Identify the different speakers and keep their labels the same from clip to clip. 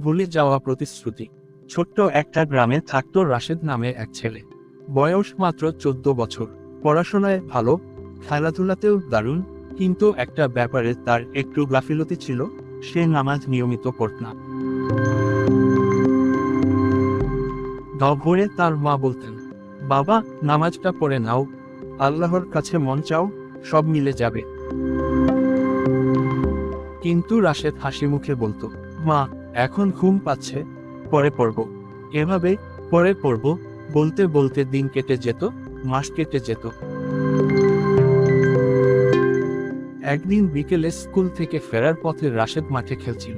Speaker 1: ভুলে যাওয়া প্রতিশ্রুতি। ছোট্ট একটা গ্রামে থাকতো রাশেদ নামে এক ছেলে। বয়স মাত্র চোদ্দ বছর। পড়াশোনায় ভালো, খেলাধুলাতেও দারুণ, কিন্তু একটা ব্যাপারে তার একটু গাফিলতি ছিল, সে নামাজ নিয়মিত পড়ত না। ভরে তার মা বলতেন, বাবা, নামাজটা পড়ে নাও, আল্লাহর কাছে মন চাও, সব মিলে যাবে। কিন্তু রাশেদ হাসি মুখে বলতো, মা এখন ঘুম পাচ্ছে, পরে পড়ব। এভাবে পরে পড়ব, বলতে বলতে দিন কেটে যেত, মাস কেটে যেত। একদিন বিকেলে স্কুল থেকে ফেরার পথে রাশেদ মাঠে খেলছিল।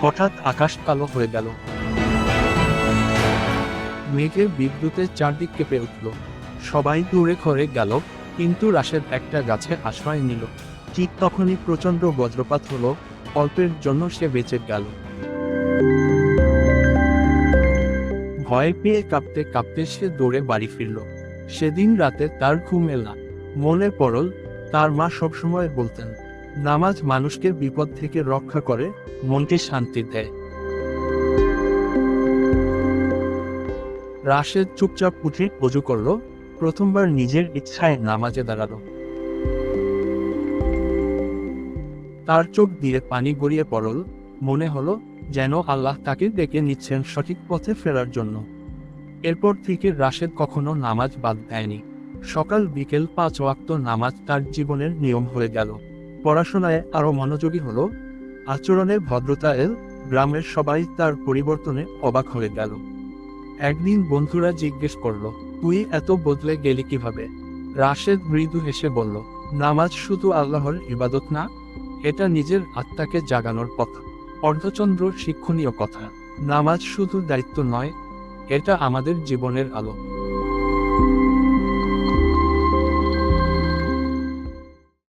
Speaker 1: হঠাৎ আকাশ কালো হয়ে গেল। মেঘের বিদ্যুতে চারদিক কেঁপে উঠল। সবাই দূরে ঘরে গেল, কিন্তু রাশেদ একটা গাছে আশ্রয় নিল। ঠিক তখনই প্রচণ্ড বজ্রপাত হলো, অল্পের জন্য সে বেঁচে গেল। ভয় পেয়ে কাঁপতে কাঁপতে সে দৌড়ে বাড়ি ফিরল। সেদিন রাতে তার ঘুম এল মনে পড়ল, তার মা সবসময় বলতেন, নামাজ মানুষকে বিপদ থেকে রক্ষা করে, মনকে শান্তি দেয়। রাশেদ চুপচাপ উঠে পুজো করল, প্রথমবার নিজের ইচ্ছায় নামাজে দাঁড়াল। তার চোখ দিয়ে পানি গড়িয়ে পড়ল, মনে হলো যেন আল্লাহ তাকে ডেকে নিচ্ছেন সঠিক পথে ফেরার জন্য। এরপর থেকে রাশেদ কখনো নামাজ বাদ দেয়নি। সকাল বিকেল পাঁচ ওয়াক্ত নামাজ তার জীবনের নিয়ম হয়ে গেল। পড়াশোনায় আরও মনোযোগী হলো। আচরণে ভদ্রতা এল, গ্রামের সবাই তার পরিবর্তনে অবাক হয়ে গেল। একদিন বন্ধুরা জিজ্ঞেস করল, তুই এত বদলে গেলি কীভাবে? রাশেদ মৃদু হেসে বলল, নামাজ শুধু আল্লাহর ইবাদত না এটা নিজের আত্মাকে জাগানোর কথা। অর্ধচন্দ্র শিক্ষণীয় কথা। নামাজ শুধু দায়িত্ব নয়, এটা আমাদের জীবনের আলো।